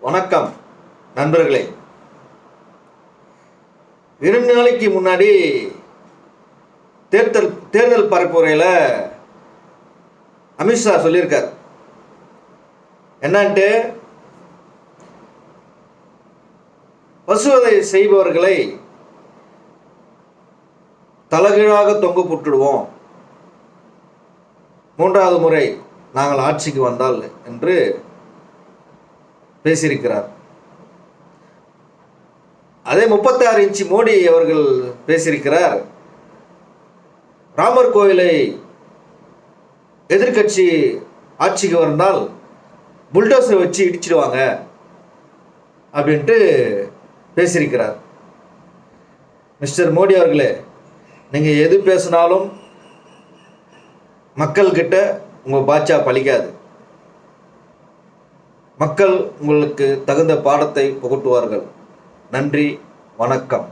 வணக்கம் நண்பர்களே. இரண்டு நாளைக்கு முன்னாடி தேர்தல் தேர்தல் பரப்புரையில் அமித்ஷா சொல்லியிருக்கார். என்னன்ட்டு? பசுவதை செய்பவர்களை தலகீழாக தொங்க போட்டுடுவோம். மூன்றாவது முறை நாங்கள் ஆட்சிக்கு வந்தால் என்று பேசியிருக்கிறார். அதே முப்பத்தாறு இன்ச்சு மோடி அவர்கள் பேசியிருக்கிறார். ராமர் கோயிலை எதிர்க்கட்சி ஆட்சிக்கு வந்தால் புல்டோசரை வச்சு இடிச்சிடுவாங்க அப்படின்ட்டு பேசியிருக்கிறார். மிஸ்டர் மோடி அவர்களே நீங்கள் எது பேசினாலும் மக்கள்கிட்ட உங்கள் பாட்சா பழிக்காது. மக்கள் உங்களுக்கு தகுந்த பாடத்தை புகட்டுவார்கள். நன்றி வணக்கம்.